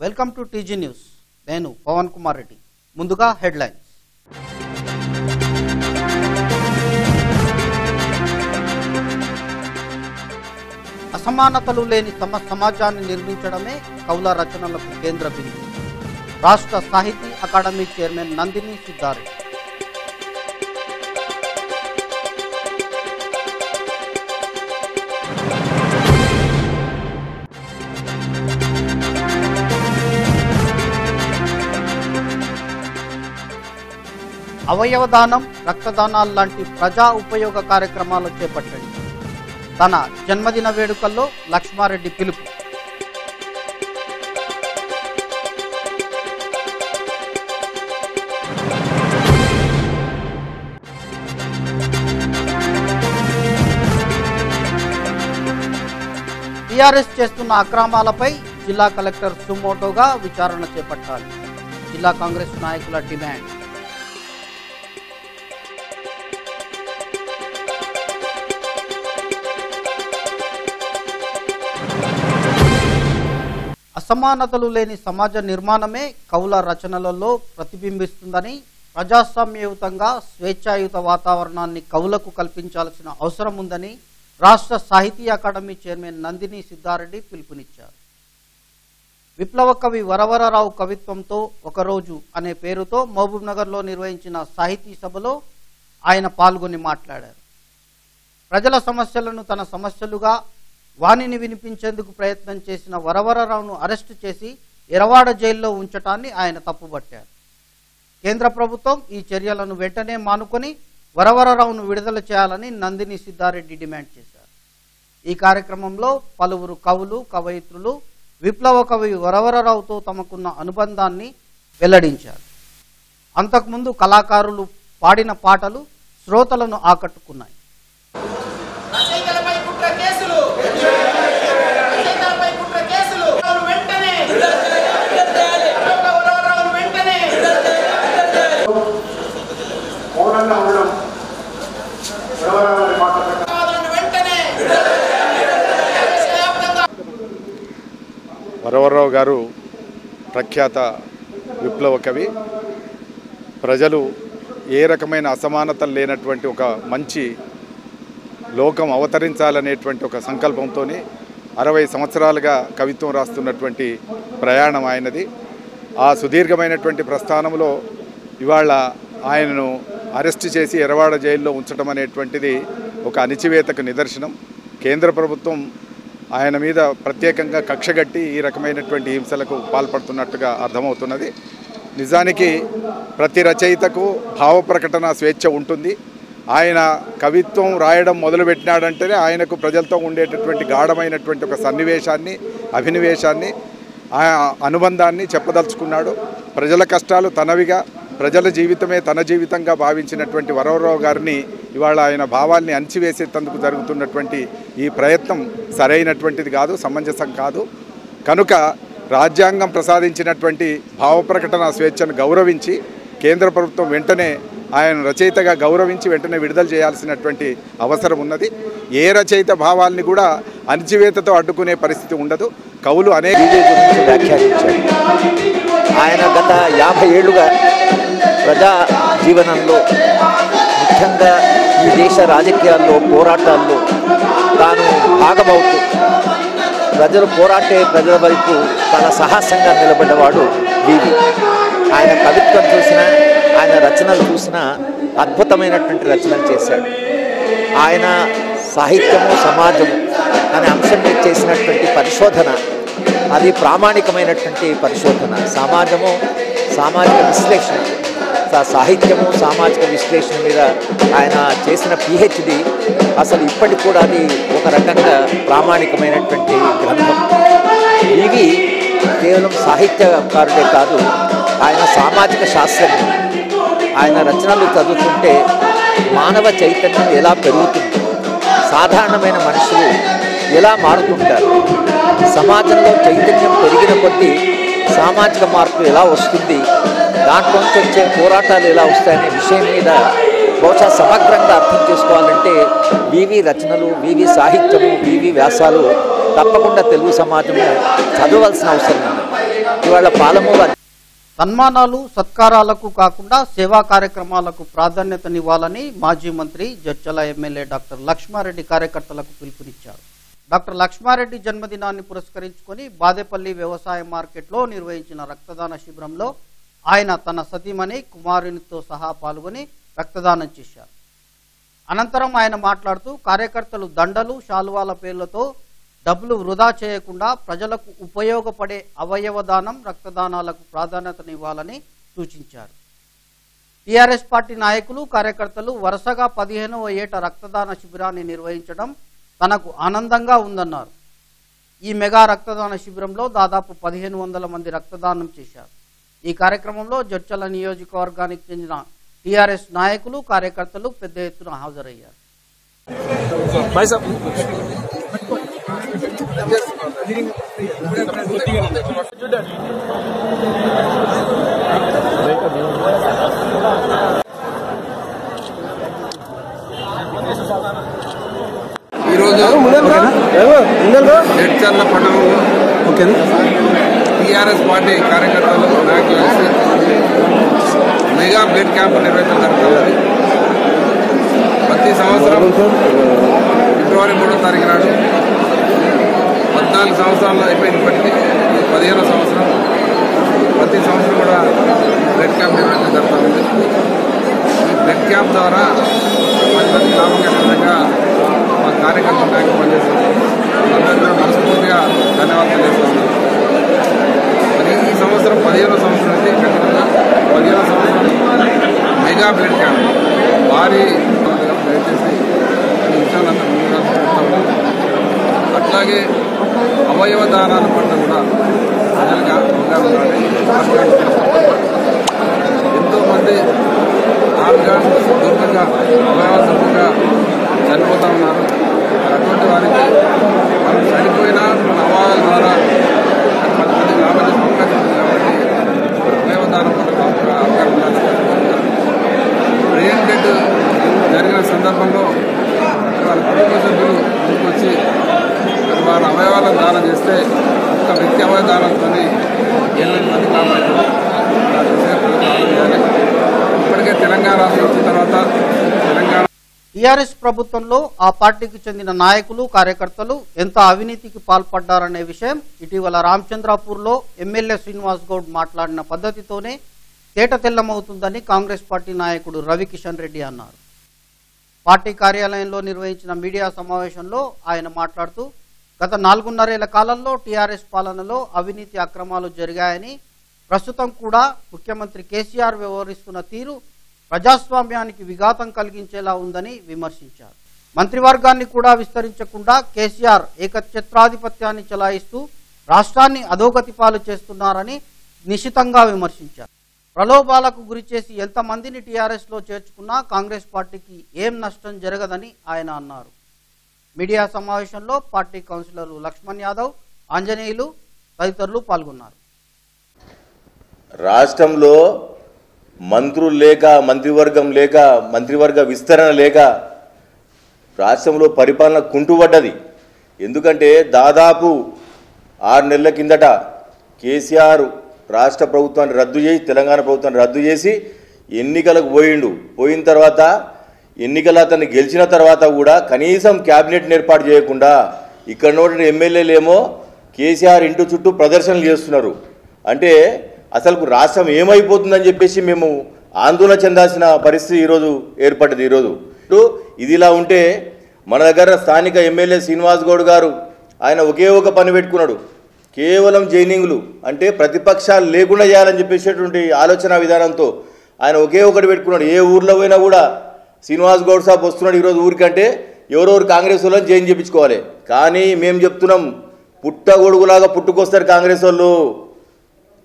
Welcome to TG news నేను పవన్ కుమార్ రెడ్డి. ముందుగా headline. అసమానతలు లేని తమ సమాజాన్ని నిర్మించడమే కౌల రచనలకు కేంద్ర బిందు రాష్ట్ర సాహితీ అకాడమీ చైర్మన్ నందిని సిద్ధారెడ్డి అవయవదానం రక్తదానాలు లాంటి ప్రజా ఉపయోగ కార్యక్రమాలు చేపట్టండి. తన జన్మదిన వేడుకల్లో లక్ష్మారెడ్డి పిలుపు. టీఆర్ఎస్ చేస్తున్న అక్రమాలపై జిల్లా కలెక్టర్ సుమోటోగా విచారణ చేపట్టాలి. జిల్లా కాంగ్రెస్ నాయకుల డిమాండ్. అసమానతలు లేని సమాజ నిర్మాణమే కవుల రచనలలో ప్రతిబింబిస్తుందని ప్రజాస్వామ్యయుతంగా స్వేచ్ఛాయుత వాతావరణాన్ని కవులకు కల్పించాల్సిన అవసరం ఉందని రాష్ట్ర సాహితీ అకాడమీ చైర్మన్ నందిని సిద్ధారెడ్డి పిలుపునిచ్చారు. విప్లవ కవి వరవరరావు కవిత్వంతో ఒకరోజు అనే పేరుతో మహబూబ్నగర్లో నిర్వహించిన సాహితీ సభలో ఆయన పాల్గొని మాట్లాడారు. ప్రజల సమస్యలను తన సమస్యలుగా వాణిని వినిపించేందుకు ప్రయత్నం చేసిన వరవరరావును అరెస్టు చేసి ఎరవాడ జైల్లో ఉంచటాన్ని ఆయన తప్పుబట్టారు. కేంద్ర ప్రభుత్వం ఈ చర్యలను వెంటనే మానుకొని వరవరరావును విడుదల చేయాలని నందిని సిద్ధారెడ్డి డిమాండ్ చేశారు. ఈ కార్యక్రమంలో పలువురు కవులు కవయిత్రులు విప్లవ కవి వరవరరావుతో తమకున్న అనుబంధాన్ని వెల్లడించారు. అంతకుముందు కళాకారులు పాడిన పాటలు శ్రోతలను ఆకట్టుకున్నాయి రచయితలపై కుట్ర కేసులు రచయితలపై కుట్ర కేసులు రావును వెంటనే అశోక వరవరరావును వెంటనే మౌనంగా ఉండడం ఎవరెవరి మాట పెట్ట కావాలని వెంటనే దేశవ్యాప్తంగా వరవరరావు గారు ప్రఖ్యాత విప్లవ కవి. ప్రజలు ఏ రకమైన అసమానతలు లేనటువంటి ఒక మంచి లోకం అవతరించాలనేటువంటి ఒక సంకల్పంతో అరవై సంవత్సరాలుగా కవిత్వం రాస్తున్నటువంటి ప్రయాణం ఆయనది. ఆ సుదీర్ఘమైనటువంటి ప్రస్థానంలో ఇవాళ ఆయనను అరెస్ట్ చేసి ఎరవాడ జైల్లో ఉంచడం అనేటువంటిది ఒక అణిచివేతకు నిదర్శనం. కేంద్ర ప్రభుత్వం ఆయన మీద ప్రత్యేకంగా కక్షగట్టి ఈ రకమైనటువంటి హింసలకు పాల్పడుతున్నట్టుగా అర్థమవుతున్నది. నిజానికి ప్రతి రచయితకు భావ ప్రకటన స్వేచ్ఛ ఉంటుంది. ఆయన కవిత్వం రాయడం మొదలుపెట్టినాడంటేనే ఆయనకు ప్రజలతో ఉండేటటువంటి గాఢమైనటువంటి ఒక సన్నివేశాన్ని అభినివేశాన్ని అనుబంధాన్ని చెప్పదలుచుకున్నాడు. ప్రజల కష్టాలు తనవిగా ప్రజల జీవితమే తన జీవితంగా భావించినటువంటి వరవరావు గారిని ఇవాళ ఆయన భావాల్ని అణిచివేసేందుకు జరుగుతున్నటువంటి ఈ ప్రయత్నం సరైనటువంటిది కాదు సమంజసం కాదు. కనుక రాజ్యాంగం ప్రసాదించినటువంటి భావప్రకటన స్వేచ్ఛను గౌరవించి కేంద్ర ప్రభుత్వం వెంటనే ఆయన రచయితగా గౌరవించి వెంటనే విడుదల చేయాల్సినటువంటి అవసరం ఉన్నది. ఏ రచయిత భావాల్ని కూడా అణిచివేతతో అడ్డుకునే పరిస్థితి ఉండదు. కవులు అనేక ఆయన గత యాభై ఏళ్ళుగా ప్రజా జీవనంలో ముఖ్యంగా ఈ దేశ రాజకీయాల్లో పోరాటాల్లో తాను భాగమవుతూ ప్రజలు పోరాటే ప్రజల వైపు చాలా సాహసంగా నిలబడ్డవాడు వీవి ఆయన కవిత్వం చూసినా ఆయన రచనలు చూసినా అద్భుతమైనటువంటి రచనలు చేశాడు. ఆయన సాహిత్యము సమాజము అనే అంశం మీద చేసినటువంటి పరిశోధన అది ప్రామాణికమైనటువంటి పరిశోధన. సమాజము సామాజిక విశ్లేషణ. సా- సాహిత్యము సామాజిక విశ్లేషణ మీద ఆయన చేసిన పిహెచ్డి అసలు ఇప్పటికి కూడా అది ఒక రకంగా ప్రామాణికమైనటువంటి గ్రంథం. ఇవి కేవలం సాహిత్యకారుడే కాదు ఆయన సామాజిక శాస్త్రజ్ఞుడు ఆయన రచనలు చదువుతుంటే మానవ చైతన్యం ఎలా పెరుగుతుంది సాధారణమైన మనుషులు ఎలా మారుతుంటారు సమాజంలో చైతన్యం పెరిగిన కొద్దీ సామాజిక మార్పు ఎలా వస్తుంది దాంట్లోంచి వచ్చే పోరాటాలు ఎలా వస్తాయనే విషయం మీద బహుశా సమగ్రంగా అర్థం చేసుకోవాలంటే వివి రచనలు వివి సాహిత్యము వివి వ్యాసాలు తప్పకుండా తెలుగు సమాజము చదవలసిన అవసరం ఉంది. ఇవాళ పాలమూరు సన్మానాలు సత్కారాలకు కాకుండా సేవా కార్యక్రమాలకు ప్రాధాన్యతనివ్వాలని మాజీ మంత్రి జడ్చల ఎమ్మెల్యే డాక్టర్ లక్ష్మారెడ్డి కార్యకర్తలకు పిలుపునిచ్చారు. డాక్టర్ లక్ష్మారెడ్డి జన్మదినాన్ని పురస్కరించుకొని బాదేపల్లి వ్యవసాయ మార్కెట్లో నిర్వహించిన రక్తదాన శిబిరంలో ఆయన తన సతీమణి కుమారునితో సహా పాల్గొని రక్తదానం చేశారు. అనంతరం ఆయన మాట్లాడుతూ కార్యకర్తలు దండలు శాలువాల పేర్లతో డబ్బులు వృధా చేయకుండా ప్రజలకు ఉపయోగపడే అవయవదానం రక్తదానాలకు ప్రాధాన్యతనివ్వాలని సూచించారు. టీఆర్ఎస్ పార్టీ నాయకులు కార్యకర్తలు వరుసగా పదిహేనవ ఏట రక్తదాన శిబిరాన్ని నిర్వహించడం తనకు ఆనందంగా ఉందన్నారు. ఈ మెగా రక్తదాన శిబిరంలో దాదాపు పదిహేను వందల మంది రక్తదానం చేశారు. ఈ కార్యక్రమంలో జడ్చల నియోజకవర్గానికి చెందిన టీఆర్ఎస్ నాయకులు కార్యకర్తలు పెద్ద ఎత్తున హాజరయ్యారు. ఈరోజు జడ్చర్ల పట్టణంలో టీఆర్ఎస్ పార్టీ కార్యకర్తలు నాయకులు కలిసి మెగా బ్లడ్ క్యాంప్ నిర్వహించడం జరుగుతుంది. ప్రతి సంవత్సరం ఫిబ్రవరి మూడో తారీఖు నాడు పద్నాలుగు సంవత్సరాలు అయిపోయింది ఇప్పటికీ పదిహేనో సంవత్సరం ప్రతి సంవత్సరం కూడా బ్లడ్ క్యాంప్ నిర్వహించడం జరుగుతూ ఉంది ఈ బ్లడ్ క్యాంప్ ద్వారా పది మంది లాభం మా కార్యకర్తలు నాయకులు పనిచేస్తారు అందరికీ కూడా మనస్ఫూర్తిగా ధన్యవాదాలు చేస్తున్నాను ఈ సంవత్సరం పదిహేనో సంవత్సరం అయితే ఖచ్చితంగా పదిహేనో సంవత్సరం మెగా బ్లడ్ క్యాంప్ భారీ దయచేసి ఈ ముందుగా అట్లాగే అవయవ దానాల పట్ల కూడా ప్రజలుగా అవగాహన ఉండాలి. ఎంతో మంది ఆరుగా దుర్గంగా అవయవ దుర్గంగా చనిపోతా ఉన్నారు. అటువంటి వారికి మనం చనిపోయినా మన అవయవాల ద్వారా పది మంది లాభం చేసే అవకాశం ఉంది కాబట్టి అవయవ దానం పట్ల బాగా అవగాహన ఉండాలి బ్రెయిన్ జరిగిన సందర్భంలో వాళ్ళ కుటుంబ సభ్యులు ముందుకొచ్చి మరి వారి అవయవాలను దానం చేస్తే ఒక వ్యక్తి అవయవ దానంతో ఎనిమిది మంది కాపాడుతారు ఇప్పటికే తెలంగాణ రాష్ట్రం వచ్చిన తర్వాత తెలంగాణ టీఆర్ఎస్ ప్రభుత్వంలో ఆ పార్టీకి చెందిన నాయకులు కార్యకర్తలు ఎంత అవినీతికి పాల్పడ్డారనే విషయం ఇటీవల రామచంద్రాపూర్లో ఎమ్మెల్యే శ్రీనివాస్ గౌడ్ మాట్లాడిన పద్ధతితోనే తేట తెల్లమవుతుందని కాంగ్రెస్ పార్టీ నాయకుడు రవికిషన్ రెడ్డి అన్నారు. పార్టీ కార్యాలయంలో నిర్వహించిన మీడియా సమావేశంలో ఆయన మాట్లాడుతూ గత నాలుగున్నరేళ్ళ కాలంలో టీఆర్ఎస్ పాలనలో అవినీతి అక్రమాలు జరిగాయని ప్రస్తుతం కూడా ముఖ్యమంత్రి కేసీఆర్ వ్యవహరిస్తున్న తీరు ప్రజాస్వామ్యానికి విఘాతం కలిగించేలా ఉందని విమర్శించారు. మంత్రివర్గాన్ని కూడా విస్తరించకుండా కేసీఆర్ ఏకఛత్రాధిపత్యాన్ని చెలాయిస్తూ రాష్ట్రాన్ని అధోగతి పాలు చేస్తున్నారని నిశితంగా విమర్శించారు. ప్రలోభాలకు గురిచేసి ఎంతమందిని టీఆర్ఎస్లో చేర్చుకున్నా కాంగ్రెస్ పార్టీకి ఏం నష్టం జరగదని ఆయన అన్నారు. మీడియా సమావేశంలో పార్టీ కౌన్సిలర్లు లక్ష్మణ్ యాదవ్ ఆంజనేయులు తదితరులు పాల్గొన్నారు. రాష్ట్రంలో మంత్రులు లేక మంత్రివర్గం లేక మంత్రివర్గ విస్తరణ లేక రాష్ట్రంలో పరిపాలన కుంటుపడ్డది. ఎందుకంటే దాదాపు ఆరు నెలల కిందట కేసీఆర్ రాష్ట్ర ప్రభుత్వాన్ని రద్దు చేసి తెలంగాణ ప్రభుత్వాన్ని రద్దు చేసి ఎన్నికలకు పోయిండు. పోయిన తర్వాత ఎన్నికల అతన్ని గెలిచిన తర్వాత కూడా కనీసం క్యాబినెట్ని ఏర్పాటు చేయకుండా ఇక్కడ ఉన్న ఎమ్మెల్యేలేమో కేసీఆర్ ఇంటి చుట్టూ ప్రదర్శనలు చేస్తున్నారు. అంటే అసలు రాష్ట్రం ఏమైపోతుందని చెప్పేసి మేము ఆందోళన చెందాల్సిన పరిస్థితి ఈరోజు ఏర్పడ్డది ఈరోజు. ఇది ఇలా ఉంటే మన దగ్గర స్థానిక ఎమ్మెల్యే శ్రీనివాస్ గౌడ్ గారు ఆయన ఒకే ఒక పని పెట్టుకున్నాడు. కేవలం జైనింగ్లు అంటే ప్రతిపక్షాలు లేకుండా చేయాలని చెప్పేసేటువంటి ఆలోచన విధానంతో ఆయన ఒకే ఒకటి పెట్టుకున్నాడు. ఏ ఊర్లో పోయినా కూడా శ్రీనివాస్ గౌడ్ సాబ్ వస్తున్నాడు ఈరోజు ఊరికంటే ఎవరెవరు కాంగ్రెస్ వాళ్ళని జైన్ చేయించుకోవాలి. కానీ మేము చెప్తున్నాం పుట్టగొడుగులాగా పుట్టుకొస్తారు కాంగ్రెస్ వాళ్ళు.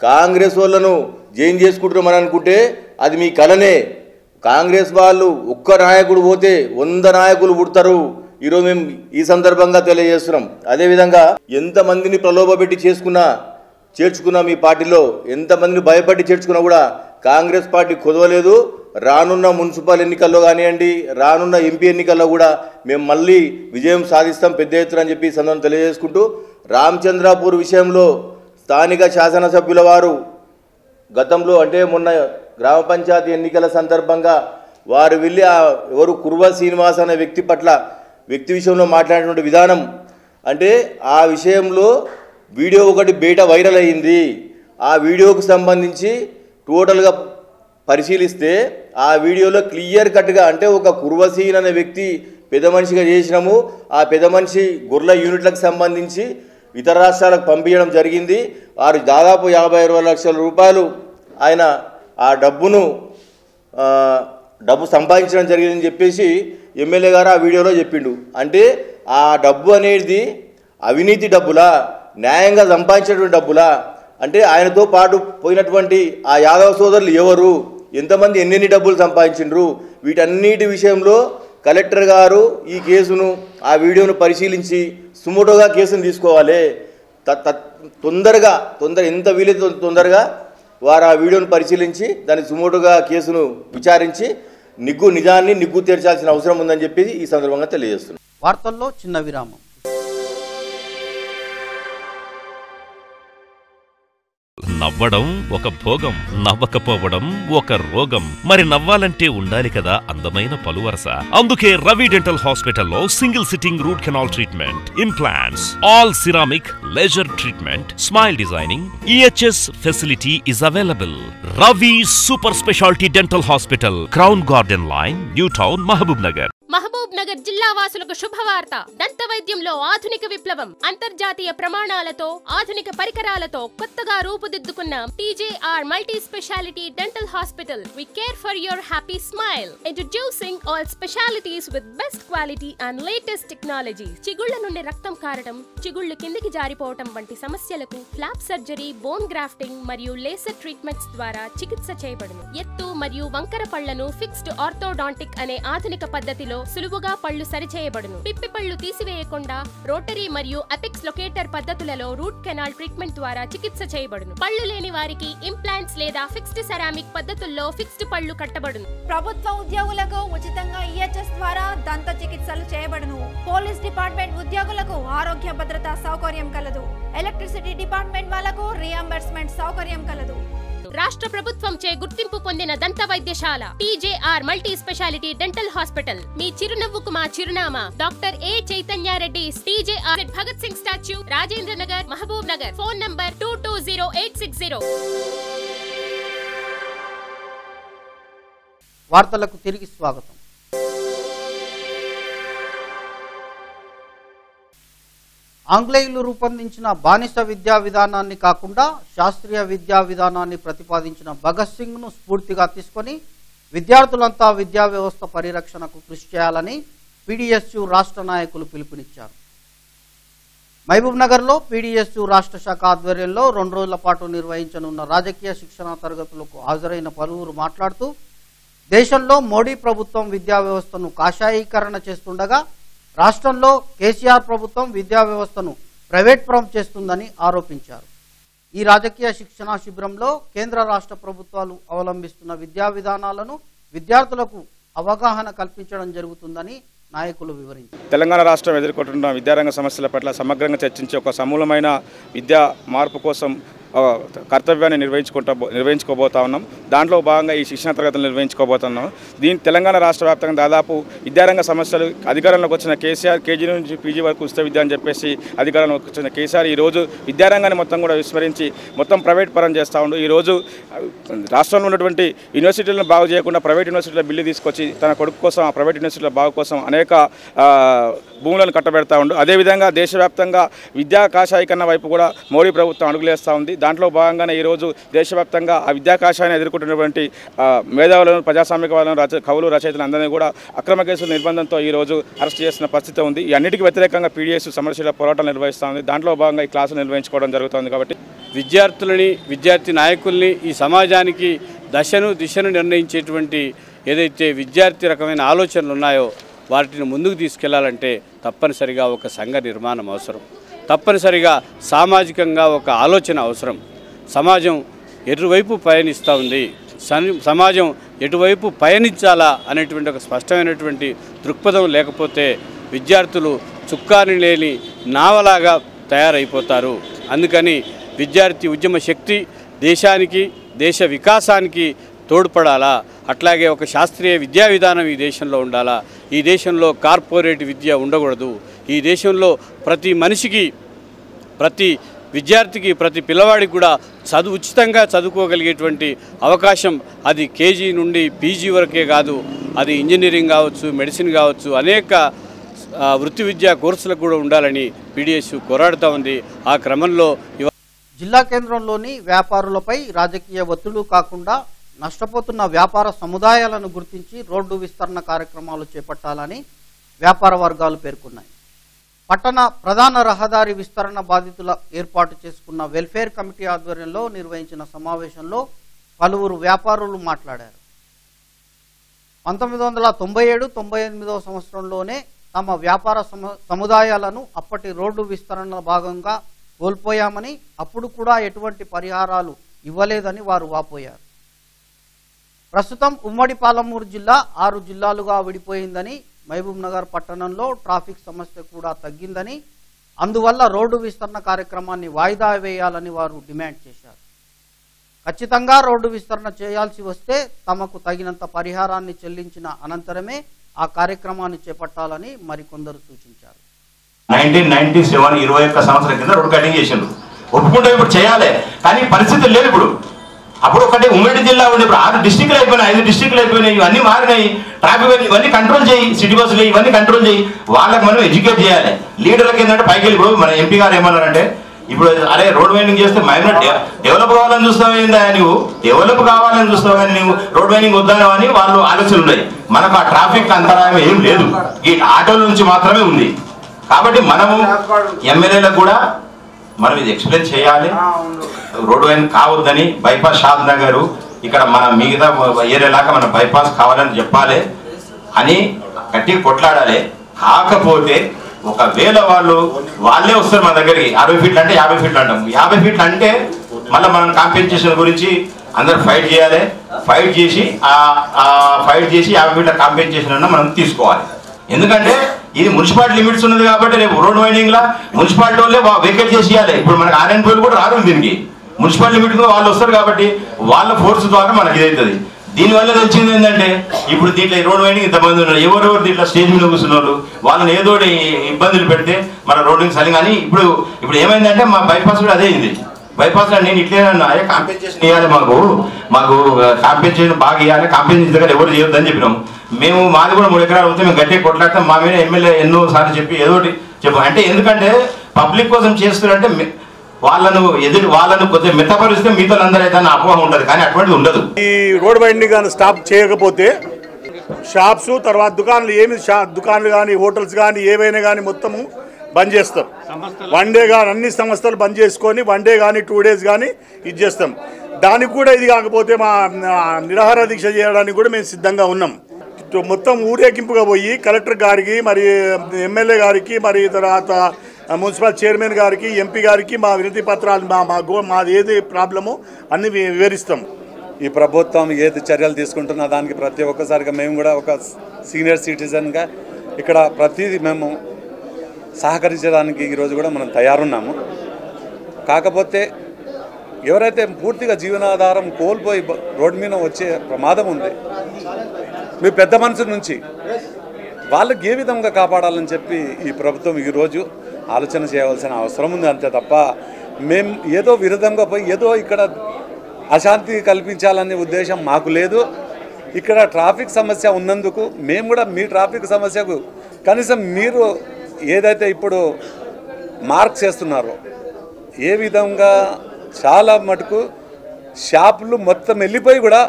కాంగ్రెస్ వాళ్ళను జైన్ చేసుకుంటున్నామని అనుకుంటే అది మీ కలనే. కాంగ్రెస్ వాళ్ళు ఒక్క నాయకుడు పోతే వంద నాయకులు పుడతారు. ఈరోజు మేము ఈ సందర్భంగా తెలియజేస్తున్నాం. అదేవిధంగా ఎంతమందిని ప్రలోభపెట్టి చేసుకున్నా చేర్చుకున్నా మీ పార్టీలో ఎంతమందిని భయపడి చేర్చుకున్నా కూడా కాంగ్రెస్ పార్టీ కుదవలేదు. రానున్న మున్సిపల్ ఎన్నికల్లో కానివ్వండి రానున్న ఎంపీ ఎన్నికల్లో కూడా మేము మళ్ళీ విజయం సాధిస్తాం పెద్ద ఎత్తున అని చెప్పి సందర్భం తెలియజేసుకుంటూ రామచంద్రాపూర్ విషయంలో స్థానిక శాసనసభ్యుల వారు గతంలో అంటే మొన్న గ్రామ పంచాయతీ ఎన్నికల సందర్భంగా వారు వెళ్ళి ఎవరు కుర్వ శ్రీనివాస్ అనే వ్యక్తి పట్ల వ్యక్తి విషయంలో మాట్లాడినటువంటి విధానం. అంటే ఆ విషయంలో వీడియో ఒకటి బయట వైరల్ అయ్యింది ఆ వీడియోకు సంబంధించి టోటల్గా పరిశీలిస్తే ఆ వీడియోలో క్లియర్ కట్గా అంటే ఒక కుర్వసీన్ అనే వ్యక్తి పెద్ద మనిషిగా చేసినాము. ఆ పెద్ద మనిషి గుర్ల యూనిట్లకు సంబంధించి ఇతర రాష్ట్రాలకు పంపించడం జరిగింది. వారు దాదాపు యాభై అరవై లక్షల రూపాయలు ఆయన ఆ డబ్బును డబ్బు సంపాదించడం జరిగిందని చెప్పేసి ఎమ్మెల్యే గారు ఆ వీడియోలో చెప్పిండు. అంటే ఆ డబ్బు అనేది అవినీతి డబ్బులా న్యాయంగా సంపాదించినటువంటి డబ్బులా? అంటే ఆయనతో పాటు పోయినటువంటి ఆ యాదవ సోదరులు ఎవరు? ఎంతమంది ఎన్నెన్ని డబ్బులు సంపాదించిండ్రు? వీటన్నిటి విషయంలో కలెక్టర్ గారు ఈ కేసును ఆ వీడియోను పరిశీలించి సుమోటోగా కేసును తీసుకోవాలి. తొందరగా తొందర ఎంత వీలైతే తొందరగా వారు ఆ వీడియోను పరిశీలించి దాన్ని సుమోటుగా కేసును విచారించి నిగ్గు నిజాన్ని నిగ్గు తీర్చాల్సిన అవసరం ఉందని చెప్పి ఈ సందర్భంగా తెలియజేస్తున్నారు వార్తల్లో చిన్న విరామం. నవ్వడం ఒక భోగం నవ్వకపోవడం ఒక రోగం. మరి నవ్వాలంటే ఉండాలి కదా అందమైన పలువరస. అందుకే రవి డెంటల్ హాస్పిటల్లో single sitting root canal treatment implants all ceramic laser treatment smile designing EHS facility is available. Ravi super speciality dental hospital crown garden line new town Mahabubnagar Mahabubnagar జిల్లా వాసులకు శుభవార్త. దంత వైద్యంలో ఆధునిక విప్లవం అంతర్జాతీయ ప్రమాణాలతో ఆధునిక పరికరాలతో కొత్తగా రూపుదిద్దుకున్న TJR multi speciality dental hospital. We care for your happy smile introducing all specialities with best quality and latest technology చిగుళ్ళ నుండి రక్తం కారడం చిగుళ్ళు కిందికి జారిపోవటం వంటి సమస్యలకు ఫ్లాప్ సర్జరీ బోన్ గ్రాఫ్టింగ్ మరియు లేసర్ ట్రీట్మెంట్స్ ద్వారా చికిత్స చేయబడును. ఎత్తు మరియు వంకర పళ్ళను ఫిక్స్డ్ ఆర్థోడాంటిక్ అనే ఆధునిక పద్ధతిలో సులువుగా పళ్ళు సరిచేయబడును. పిప్పి పళ్ళు తీసివేయకుండా రోటరీ మరియు అపెక్స్ లొకేటర్ పద్ధతులలో రూట్ కెనాల్ ట్రీట్మెంట్ ద్వారా చికిత్స చేయబడును. పళ్ళు లేని వారికి ఇంప్లాంట్స్ లేదా ఫిక్స్డ్ సెరామిక్ పద్ధతుల్లో ఫిక్స్డ్ పళ్ళు కట్టబడును. ప్రభుత్వ ఉద్యోగులకు ఉచితంగా ఈహెచ్ఎస్ ద్వారా దంత చికిత్సలు చేయబడును. పోలీస్ డిపార్ట్మెంట్ ఉద్యోగులకు ఆరోగ్య భద్రత సౌకర్యం కలదు. ఎలక్ట్రిసిటీ డిపార్ట్మెంట్ వాళ్ళకు రియంబర్స్మెంట్ సౌకర్యం కలదు. రాష్ట్ర ప్రభుత్వం చే గుర్తింపు పొందిన దంత వైద్యశాల TJR multi speciality dental hospital. మీ చిరునవ్వుకు మా చిరునామా. Doctor A Chaitanya Reddy TJR Bhagat Singh statue Rajendranagar Mahabubnagar. Phone number two two zero eight six zero. వార్తలకు తిరిగి స్వాగతం. ఆంగ్లేయులు రూపొందించిన బానిస విద్యా విధానాన్ని కాకుండా శాస్త్రీయ విద్యా విధానాన్ని ప్రతిపాదించిన భగత్ సింగ్ను స్ఫూర్తిగా తీసుకొని విద్యార్థులంతా విద్యా వ్యవస్థ పరిరక్షణకు కృషి చేయాలని పీడిఎస్యు రాష్ట్ర నాయకులు పిలుపునిచ్చారు. మహబూబ్ నగర్లో పీడిఎస్యు రాష్ట్ర శాఖ ఆధ్వర్యంలో రెండు రోజుల పాటు నిర్వహించనున్న రాజకీయ శిక్షణ తరగతులకు హాజరైన పలువురు మాట్లాడుతూ దేశంలో మోడీ ప్రభుత్వం విద్యా వ్యవస్థను కాషాయీకరణ చేస్తుండగా రాష్ట్రంలో కేసీఆర్ ప్రభుత్వం విద్యా వ్యవస్థను ప్రైవేట్ పరం చేస్తుందని ఆరోపించారు. ఈ రాజకీయ శిక్షణా శిబిరంలో కేంద్ర రాష్ట్ర ప్రభుత్వాలు అవలంబిస్తున్న విద్యా విధానాలను విద్యార్థులకు అవగాహన కల్పించడం జరుగుతుందని నాయకులు వివరించారు. తెలంగాణ రాష్ట్రం ఎదుర్కొంటున్న విద్యారంగ సమస్యల పట్ల సమగ్రంగా చర్చించి ఒక సమూలమైన విద్యా మార్పు కోసం కర్తవ్యాన్ని నిర్వహించుకుంటా నిర్వహించుకోబోతా ఉన్నాం. దాంట్లో భాగంగా ఈ శిక్షణ తరగతులు నిర్వహించుకోబోతున్నాం దీని తెలంగాణ రాష్ట్ర వ్యాప్తంగా దాదాపు విద్యారంగ సమస్యలు అధికారంలోకి వచ్చిన కేసీఆర్ కేజీ నుంచి పీజీ వరకు ఉచిత విద్య అని చెప్పేసి అధికారంలోకి వచ్చిన కేసీఆర్ ఈరోజు విద్యారంగాన్ని మొత్తం కూడా విస్మరించి మొత్తం ప్రైవేట్ పరం చేస్తూ ఉండు. ఈరోజు రాష్ట్రంలో ఉన్నటువంటి యూనివర్సిటీలను బాగు చేయకుండా ప్రైవేట్ యూనివర్సిటీల బిల్లు తీసుకొచ్చి తన కొడుకు కోసం ఆ ప్రైవేట్ యూనివర్సిటీల బాగు కోసం అనేక భూములను కట్టబెడతా ఉండు. అదేవిధంగా దేశవ్యాప్తంగా విద్యా కాషాయీకరణ వైపు కూడా మోడీ ప్రభుత్వం అడుగులేస్తూ ఉంది. దాంట్లో భాగంగానే ఈరోజు దేశవ్యాప్తంగా ఆ విద్యాకాశాన్ని ఎదుర్కొంటున్నటువంటి మేధావులను ప్రజాస్వామిక వాళ్ళను రచ కవులు రచయితలు అందరినీ కూడా అక్రమ కేసుల నిర్బంధంతో ఈరోజు అరెస్ట్ చేసిన పరిస్థితి ఉంది. ఈ అన్నిటికీ వ్యతిరేకంగా పీడిఎస్ సమరశీల పోరాటాలు నిర్వహిస్తుంది. దాంట్లో భాగంగా ఈ క్లాసులు నిర్వహించుకోవడం జరుగుతుంది కాబట్టి విద్యార్థులని విద్యార్థి నాయకుల్ని ఈ సమాజానికి దశను దిశను నిర్ణయించేటువంటి ఏదైతే విద్యార్థి రకమైన ఆలోచనలు ఉన్నాయో వాటిని ముందుకు తీసుకెళ్ళాలంటే తప్పనిసరిగా ఒక సంఘ నిర్మాణం అవసరం. తప్పనిసరిగా సామాజికంగా ఒక ఆలోచన అవసరం. సమాజం ఎటువైపు పయనిస్తూ ఉంది? సమాజం ఎటువైపు పయనించాలా అనేటువంటి ఒక స్పష్టమైనటువంటి దృక్పథం లేకపోతే విద్యార్థులు చుక్కాని లేని నావలాగా తయారైపోతారు. అందుకని విద్యార్థి ఉద్యమ శక్తి దేశానికి దేశ వికాసానికి తోడ్పడాలా? అట్లాగే ఒక శాస్త్రీయ విద్యా విధానం ఈ దేశంలో ఉండాలా? ఈ దేశంలో కార్పొరేట్ విద్య ఉండకూడదు. ఈ దేశంలో ప్రతి మనిషికి ప్రతి విద్యార్థికి ప్రతి పిల్లవాడికి కూడా చదువు ఉచితంగా చదువుకోగలిగేటువంటి అవకాశం అది కేజీ నుండి పీజీ వరకే కాదు. అది ఇంజనీరింగ్ కావచ్చు మెడిసిన్ కావచ్చు అనేక వృత్తి విద్యా కోర్సులకు కూడా ఉండాలని పీడిఎస్ పోరాడుతూ ఉంది. ఆ క్రమంలో ఇవ జిల్లా కేంద్రంలోని వ్యాపారులపై రాజకీయ ఒత్తిళ్ళు కాకుండా నష్టపోతున్న వ్యాపార సముదాయాలను గుర్తించి రోడ్డు విస్తరణ కార్యక్రమాలు చేపట్టాలని వ్యాపార వర్గాలు పేర్కొన్నాయి. పట్టణ ప్రధాన రహదారి విస్తరణ బాధితుల ఏర్పాటు చేసుకున్న వెల్ఫేర్ కమిటీ ఆధ్వర్యంలో నిర్వహించిన సమావేశంలో పలువురు వ్యాపారులు మాట్లాడారు. పంతొమ్మిది వందల తొంభై ఏడు తొంభై ఎనిమిదవ సంవత్సరంలోనే తమ వ్యాపార సముదాయాలను అప్పటి రోడ్డు విస్తరణ భాగంగా కోల్పోయామని అప్పుడు కూడా ఎటువంటి పరిహారాలు ఇవ్వలేదని వారు వాపోయారు. ప్రస్తుతం ఉమ్మడి పాలమూరు జిల్లా ఆరు జిల్లాలుగా విడిపోయిందని మహబూబ్ నగర్ పట్టణంలో ట్రాఫిక్ సమస్య కూడా తగ్గిందని అందువల్ల రోడ్డు విస్తరణ కార్యక్రమాన్ని వాయిదా వేయాలని వారు డిమాండ్ చేశారు. ఖచ్చితంగా రోడ్డు విస్తరణ చేయాల్సి వస్తే తమకు తగినంత పరిహారాన్ని చెల్లించిన అనంతరమే ఆ కార్యక్రమాన్ని చేపట్టాలని మరికొందరు సూచించారు. నైన్టీన్ నైన్టీ సెవెన్ ఇరవై ఒక్క సంవత్సరం కింద కటింగ్ ఒప్పుకుంటే ఇప్పుడు చేయాలి కానీ పరిస్థితి లేదు ఇప్పుడు. అప్పుడు ఒకటి ఉమ్మడి జిల్లా ఉండే ఇప్పుడు ఆరు డిస్టిక్లు అయిపోయినాయి ఐదు డిస్టిక్లు అయిపోయినాయి ఇవన్నీ మారినాయి. ట్రాఫిక్ ఇవన్నీ కంట్రోల్ చేయి సిటీ బస్సులు ఇవన్నీ కంట్రోల్ చేయి. వాళ్ళకి మనం ఎడ్యుకేట్ చేయాలి. లీడర్లకి ఏంటంటే పైకి వెళ్ళి ఇప్పుడు మన ఎంపీ గారు ఏమన్నారంటే ఇప్పుడు అరే రోడ్ వైండింగ్ చేస్తే మైనర్ డెవలప్ కావాలని చూస్తావు ఏందా నువ్వు? డెవలప్ కావాలని చూస్తావు కానీ నువ్వు? రోడ్ వైండింగ్ వద్దాను అని వాళ్ళు ఆలోచనలు ఉన్నాయి. మనకు ఆ ట్రాఫిక్ అంతరాయం ఏం లేదు. ఈ ఆటోల నుంచి మాత్రమే ఉంది. కాబట్టి మనము ఎమ్మెల్యేలకు కూడా మనం ఇది ఎక్స్ప్లెయిన్ చేయాలి. రోడ్డు వైన్ కావద్దని బైపాస్ షాద్ నగర్ ఇక్కడ మన మిగతా ఏరియాలాగా మన బైపాస్ కావాలని చెప్పాలి అని గట్టి కొట్లాడాలి. కాకపోతే ఒకవేళ వాళ్ళు వాళ్ళే వస్తారు మన దగ్గరికి. అరవై ఫీట్లు అంటే యాభై ఫీట్లు అంటాం. యాభై ఫీట్లు అంటే మళ్ళీ మనం కాంపెన్సేషన్ గురించి అందరు ఫైట్ చేయాలి. ఫైట్ చేసి ఫైట్ చేసి యాభై ఫీట్ల కాంపెన్సేషన్ అన్న మనం తీసుకోవాలి. ఎందుకంటే ఇది మున్సిపాలిటీ లిమిట్స్ ఉన్నది కాబట్టి రేపు రోడ్ వైండింగ్ లా మున్సిపాలిటీ వాళ్ళే వెకేట్ చేసి ఇవ్వాలి. ఇప్పుడు మనకి ఆర్ఎన్పీలు కూడా రాదు దీనికి. మున్సిపల్ లిమిట్ వాళ్ళు వస్తారు కాబట్టి వాళ్ళ ఫోర్స్ ద్వారా మనకి ఇదవుతుంది దీనివల్ల వచ్చింది ఏంటంటే ఇప్పుడు దీంట్లో రోడ్డు రోడ్ వైండింగ్ ఇంతమంది ఉన్నారు. ఎవరెవరు దీంట్లో స్టేజ్ మీద కూర్చున్నారు? వాళ్ళని ఏదో ఇబ్బందులు పెడితే మన రోడ్డుకి సరిగా కానీ ఇప్పుడు ఇప్పుడు ఏమైందంటే మా బైపాస్ కూడా అదే అయింది. బైపాస్లో నేను ఇట్లే అన్నా అయ్యా కాంపెన్సేషన్ ఇవ్వాలి మాకు. మాకు కాంపెన్సేషన్ బాగా ఇవ్వాలి కాంపెన్సేషన్ దగ్గర ఎవరు చేయొద్దని చెప్పినాం. మేము మాది కూడా మూడు ఎకరాలు అవుతే మేము గట్టిగా కొట్లాడతాం. మా మీద ఎమ్మెల్యే ఎన్నో సార్లు చెప్పి ఏదో ఒకటి అంటే ఎందుకంటే పబ్లిక్ కోసం చేస్తున్నారంటే వాళ్ళను ఎదురు వాళ్ళను కొద్దిగా మితపరిస్తే మిగతా అందరూ అయితే అన్న అపోహ ఉంటుంది కానీ అటువంటిది ఉండదు. ఈ రోడ్ వైండింగ్ కానీ స్టాప్ చేయకపోతే షాప్స్ తర్వాత దుకాణాలు ఏమి షా దుకాణాలు కానీ హోటల్స్ కానీ ఏవైనా కానీ మొత్తము బంద్ చేస్తాం. వన్ డే కానీ అన్ని సంస్థలు బంద్ చేసుకొని వన్ డే కానీ టూ డేస్ కానీ ఇది చేస్తాం. దానికి కూడా ఇది కాకపోతే మా నిరాహార దీక్ష చేయడానికి కూడా మేము సిద్ధంగా ఉన్నాం. మొత్తం ఊరేగింపుగా పోయి కలెక్టర్ గారికి మరి ఎమ్మెల్యే గారికి మరి తర్వాత మున్సిపల్ చైర్మన్ గారికి ఎంపీ గారికి మా వినతి పత్రాలు మా మా గో మాది ఏది ప్రాబ్లమో అన్ని వివరిస్తాం. ఈ ప్రభుత్వం ఏది చర్యలు తీసుకుంటున్న దానికి ప్రతి ఒక్కసారిగా మేము కూడా ఒక సీనియర్ సిటిజన్గా ఇక్కడ ప్రతిదీ మేము సహకరించడానికి ఈరోజు కూడా మనం తయారున్నాము. కాకపోతే ఎవరైతే పూర్తిగా జీవనాధారం కోల్పోయి రోడ్డు మీద వచ్చే ప్రమాదం ఉంది మీ పెద్ద మనసు నుంచి వాళ్ళకి ఏ విధంగా కాపాడాలని చెప్పి ఈ ప్రభుత్వం ఈరోజు ఆలోచన చేయవలసిన అవసరం ఉంది అంతే తప్ప మేము ఏదో విరుద్ధంగా పోయి ఏదో ఇక్కడ అశాంతి కల్పించాలనే ఉద్దేశం మాకు లేదు. ఇక్కడ ట్రాఫిక్ సమస్య ఉన్నందుకు మేము కూడా మీ ట్రాఫిక్ సమస్యకు కనీసం మీరు ఏదైతే ఇప్పుడు మార్క్ చేస్తున్నారో ఏ విధంగా చాలా మటుకు షాపులు మొత్తం వెళ్ళిపోయి కూడా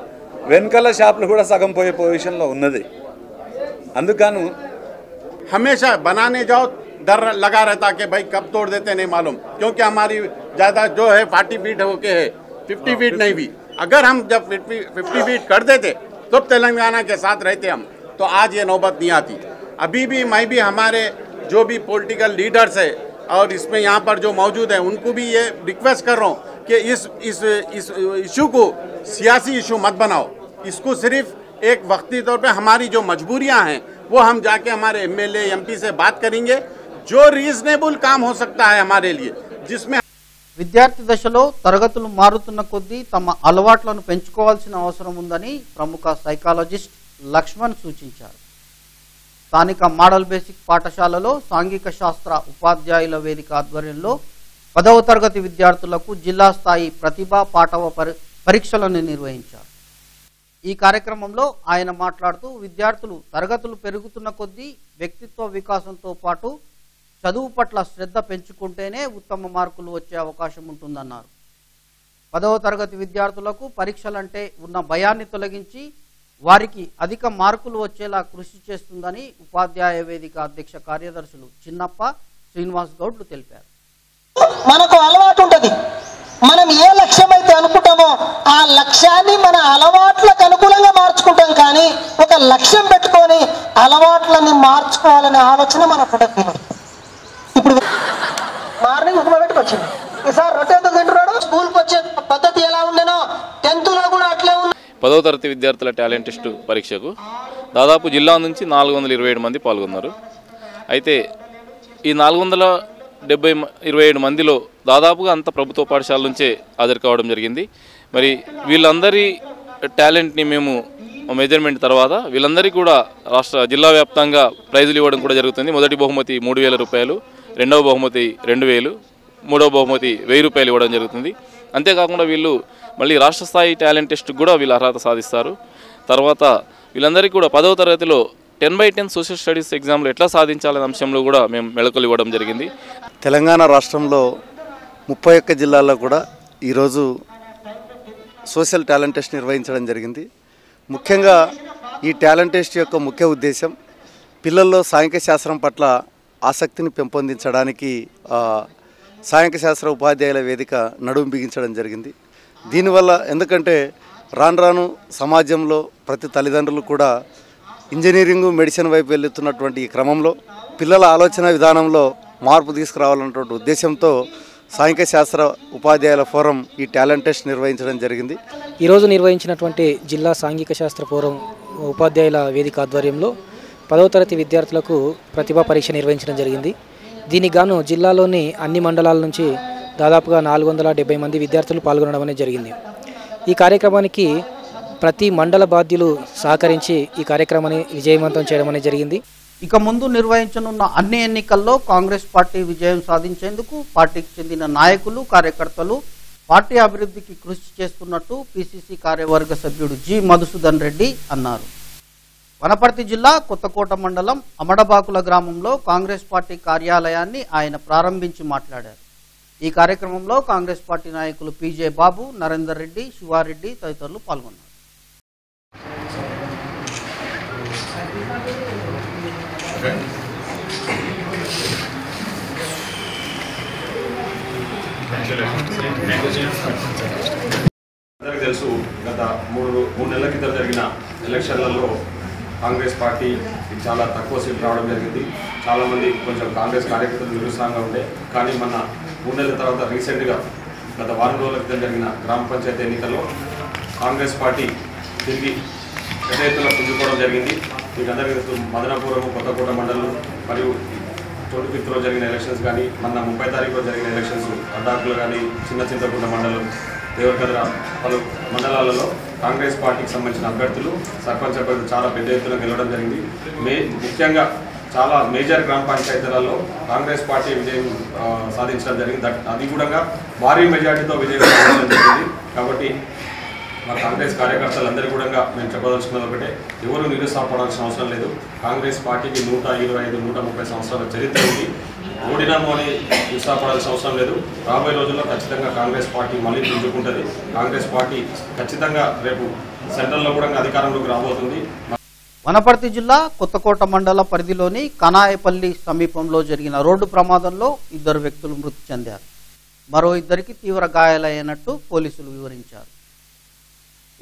వెనకాల షాపులు కూడా సగం పోయే పొజిషన్లో ఉన్నది. అందుకను హమేషా బనానే జాబ్ डर लगा रहता कि भाई कब तोड़ देते नहीं मालूम। क्योंकि हमारी ज़्यादा जो है फोर्टी फीट होके है फिफ्टी फीट नहीं भी। अगर हम जब फिफ्टी फीट कर देते तब तेलंगाना के साथ रहते हम तो आज ये नौबत नहीं आती। अभी भी, मैं भी, हमारे जो भी पॉलिटिकल लीडर्स है, और इसमें यहाँ पर जो मौजूद है, उनको भी ये रिक्वेस्ट कर रहा हूँ कि इस इस इस इशू को, सियासी इशू मत बनाओ। इसको सिर्फ़ एक वक्ती तौर पे हमारी जो मजबूरियाँ हैं, वो हम जाके हमारे एमएलए एमपी से बात करेंगे जो रीजनेबल काम हो सकता है हमारे लिए जिसमें విద్యార్థి దశలో తరగతులు మారుతున్న కొద్దీ తమ అలవాట్లను పెంచుకోవాల్సిన అవసరం ఉందని ప్రముఖ సైకాలజిస్ట్ లక్ష్మణ్ సూచించారు స్థానిక మోడల్ బేసిక్ పాఠశాలలో సాంఘిక శాస్త్ర ఉపాధ్యాయుల వేదిక ఆధ్వర్యంలో పదవ తరగతి విద్యార్థులకు జిల్లా స్థాయి ప్రతిభా పాఠవ పరి పరీక్షలను నిర్వహించారు ఈ కార్యక్రమంలో ఆయన మాట్లాడుతూ విద్యార్థులు తరగతులు పెరుగుతున్న కొద్దీ వ్యక్తిత్వ వికాసంతో పాటు చదువు పట్ల శ్రద్ధ పెంచుకుంటేనే ఉత్తమ మార్కులు వచ్చే అవకాశం ఉంటుందన్నారు. పదవ తరగతి విద్యార్థులకు పరీక్షలంటే ఉన్న భయాన్ని తొలగించి వారికి అధిక మార్కులు వచ్చేలా కృషి చేస్తుందని ఉపాధ్యాయ వేదిక అధ్యక్ష కార్యదర్శులు చిన్నప్ప శ్రీనివాస్ గౌడ్లు తెలిపారు. మనకు అలవాటు ఉంటుంది. మనం ఏ లక్ష్యం అయితే అనుకుంటామో ఆ లక్ష్యాన్ని మన అలవాట్లకు అనుకూలంగా మార్చుకుంటాం కానీ ఒక లక్ష్యం పెట్టుకొని అలవాట్లని మార్చుకోవాలనే ఆలోచన మనకు ఫోటో పదో పెట్టుకొచ్చింది ఈసారి రొట్టె ఎందుకు తింటున్నాడు? స్కూల్కి వచ్చే పద్ధతి ఎలా ఉండేనో కూడా అట్లే ఉంది. పదవ తరగతి విద్యార్థుల టాలెంట్ టెస్ట్ పరీక్షకు దాదాపు జిల్లా నుంచి నాలుగు వందల ఇరవై ఏడు మంది పాల్గొన్నారు. అయితే ఈ నాలుగు వందల డెబ్బై ఇరవై ఏడు మందిలో దాదాపుగా అంత ప్రభుత్వ పాఠశాల నుంచే హాజరు కావడం జరిగింది. మరి వీళ్ళందరి టాలెంట్ని మేము మెజర్మెంట్ తర్వాత వీళ్ళందరికీ కూడా రాష్ట్ర జిల్లా వ్యాప్తంగా ప్రైజులు ఇవ్వడం కూడా జరుగుతుంది. మొదటి బహుమతి మూడు వేల రూపాయలు. రెండవ బహుమతి రెండు వేలు మూడవ బహుమతి వెయ్యి రూపాయలు ఇవ్వడం జరుగుతుంది. అంతేకాకుండా వీళ్ళు మళ్ళీ రాష్ట్ర స్థాయి టాలెంట్ టెస్ట్ కూడా వీళ్ళు అర్హత సాధిస్తారు. తర్వాత వీళ్ళందరికీ కూడా పదవ తరగతిలో ten by ten social studies ఎగ్జామ్లో ఎట్లా సాధించాలనే అంశంలో కూడా మేము మెళకులు ఇవ్వడం జరిగింది. తెలంగాణ రాష్ట్రంలో ముప్పై ఒక్క జిల్లాల్లో కూడా ఈరోజు సోషల్ టాలెంట్ టెస్ట్ నిర్వహించడం జరిగింది. ముఖ్యంగా ఈ టాలెంట్ టెస్ట్ యొక్క ముఖ్య ఉద్దేశం పిల్లల్లో సాంఘిక శాస్త్రం పట్ల ఆసక్తిని పెంపొందించడానికి సాయంక శాస్త్ర ఉపాధ్యాయుల వేదిక నడుము బిగించడం జరిగింది. దీనివల్ల ఎందుకంటే రాను రాను సమాజంలో ప్రతి తల్లిదండ్రులు కూడా ఇంజనీరింగ్ మెడిసిన్ వైపు వెళ్తున్నటువంటి ఈ క్రమంలో పిల్లల ఆలోచన విధానంలో మార్పు తీసుకురావాలన్నటువంటి ఉద్దేశంతో సాంఘిక శాస్త్ర ఉపాధ్యాయుల ఫోరం ఈ టాలెంట్ టెస్ట్ నిర్వహించడం జరిగింది. ఈరోజు నిర్వహించినటువంటి జిల్లా సాంఘిక శాస్త్ర ఫోరం ఉపాధ్యాయుల వేదిక ఆధ్వర్యంలో పదవ తరగతి విద్యార్థులకు ప్రతిభా పరీక్ష నిర్వహించడం జరిగింది. దీనికి గాను జిల్లాలోని అన్ని మండలాల నుంచి దాదాపుగా నాలుగు వందల డెబ్బై మంది విద్యార్థులు పాల్గొనడం అనేది జరిగింది. ఈ కార్యక్రమానికి ప్రతి మండల బాధ్యులు సహకరించి ఈ కార్యక్రమాన్ని విజయవంతం చేయడం అనేది జరిగింది. ఇక ముందు నిర్వహించనున్న అన్ని ఎన్నికల్లో కాంగ్రెస్ పార్టీ విజయం సాధించేందుకు పార్టీకి చెందిన నాయకులు కార్యకర్తలు పార్టీ అభివృద్ధికి కృషి చేస్తున్నట్టు పిసిసి కార్యవర్గ సభ్యుడు జి మధుసూదన్ రెడ్డి అన్నారు. వనపర్తి జిల్లా కొత్తకోట మండలం అమడబాకుల గ్రామంలో కాంగ్రెస్ పార్టీ కార్యాలయాన్ని ఆయన ప్రారంభించి మాట్లాడారు. ఈ కార్యక్రమంలో కాంగ్రెస్ పార్టీ నాయకులు పీజే బాబు నరేందర్ రెడ్డి శివారెడ్డి తదితరులు పాల్గొన్నారు. అందరికీ తెలుసు గత మూడు మూడు నెలల క్రితం జరిగిన ఎలక్షన్లలో కాంగ్రెస్ పార్టీ చాలా తక్కువ సీట్లు రావడం జరిగింది. చాలామంది కొంచెం కాంగ్రెస్ కార్యకర్తలు నిరుత్సాహంగా ఉండే కానీ మన మూడు నెలల తర్వాత రీసెంట్గా గత వారం రోజుల క్రితం జరిగిన గ్రామ పంచాయతీ ఎన్నికల్లో కాంగ్రెస్ పార్టీ తిరిగి పెద్ద ఎత్తున పుంజుకోవడం జరిగింది. మీకు అందరికీ మదనపురం కొత్తకోట మండలం మరియు ట్వంటీ ఫిఫ్త్లో జరిగిన ఎలక్షన్స్ కానీ మొన్న ముప్పై తారీఖులో జరిగిన ఎలక్షన్స్ అడ్డాకులు కానీ చిన్న చింతకుంట మండలం దేవరకద్ర పలు మండలాలలో కాంగ్రెస్ పార్టీకి సంబంధించిన అభ్యర్థులు సర్పంచ్ అభ్యర్థులు చాలా పెద్ద ఎత్తున గెలవడం జరిగింది. మే ముఖ్యంగా చాలా మేజర్ గ్రామ పంచాయతీలలో కాంగ్రెస్ పార్టీ విజయం సాధించడం జరిగింది. అది కూడా భారీ మెజార్టీతో విజయం సాధించడం జరిగింది. కాబట్టి మా కాంగ్రెస్ కార్యకర్తలందరూ కూడా మేము చెప్పదలుచుకున్నది ఒకటే ఎవరు నిరుత్సాహపడాల్సిన అవసరం లేదు. కాంగ్రెస్ పార్టీకి నూట ఇరవై ఐదు నూట ముప్పై సంవత్సరాల చరిత్ర ఉంది. ఓడినాము అని నిరుత్సాహపడాల్సిన అవసరం లేదు. రాబోయే రోజుల్లో ఖచ్చితంగా కాంగ్రెస్ పార్టీ మళ్ళీ పుంజుకుంటుంది. కాంగ్రెస్ పార్టీ ఖచ్చితంగా రేపు సెంట్రల్లో కూడా అధికారంలోకి రాబోతుంది. వనపర్తి జిల్లా కొత్తకోట మండల పరిధిలోని కనాయపల్లి సమీపంలో జరిగిన రోడ్డు ప్రమాదంలో ఇద్దరు వ్యక్తులు మృతి చెందారు. మరో ఇద్దరికి తీవ్ర గాయాలయ్యినట్టు పోలీసులు వివరించారు.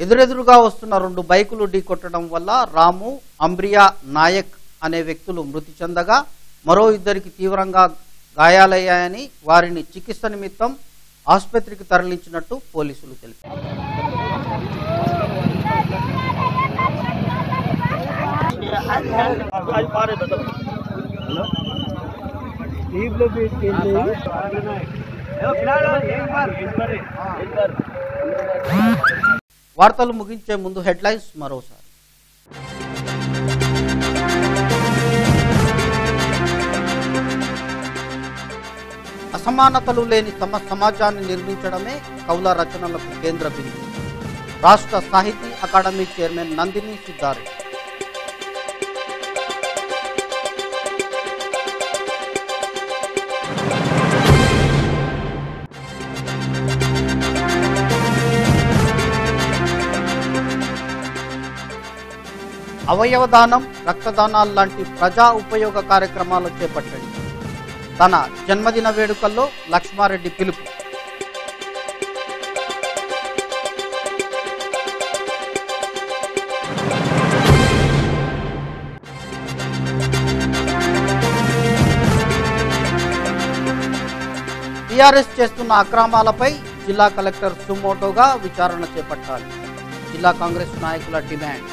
ఎదురెదురుగా వస్తున్న రెండు బైకులు ఢీకొట్టడం వల్ల రాము అంబ్రియా నాయక్ అనే వ్యక్తులు మృతి చెందగా మరో ఇద్దరికి తీవ్రంగా గాయాలయ్యాయని వారిని చికిత్స నిమిత్తం ఆసుపత్రికి తరలించినట్టు పోలీసులు తెలిపారు. వార్తలు ముగించే ముందు హెడ్లైన్స్ మరోసారి. అసమానతలు లేని తమ సమాజాన్ని నిర్మించడమే కౌల రచనలకు కేంద్ర బిందు. రాష్ట్ర సాహితీ అకాడమీ చైర్మన్ నందిని సిద్ధారెడ్డి అవయవదానం రక్తదానాలు లాంటి ప్రజా ఉపయోగ కార్యక్రమాలు చేపట్టండి. తన జన్మదిన వేడుకల్లో లక్ష్మారెడ్డి పిలుపు. టీఆర్ఎస్ చేస్తున్న అక్రమాలపై జిల్లా కలెక్టర్ సుమోటోగా విచారణ చేపట్టాలి. జిల్లా కాంగ్రెస్ నాయకుల డిమాండ్.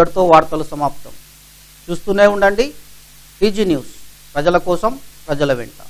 ఇంతటితో వార్తలు సమాప్తం. చూస్తూనే ఉండండి. TG news. ప్రజల కోసం ప్రజల వెంట.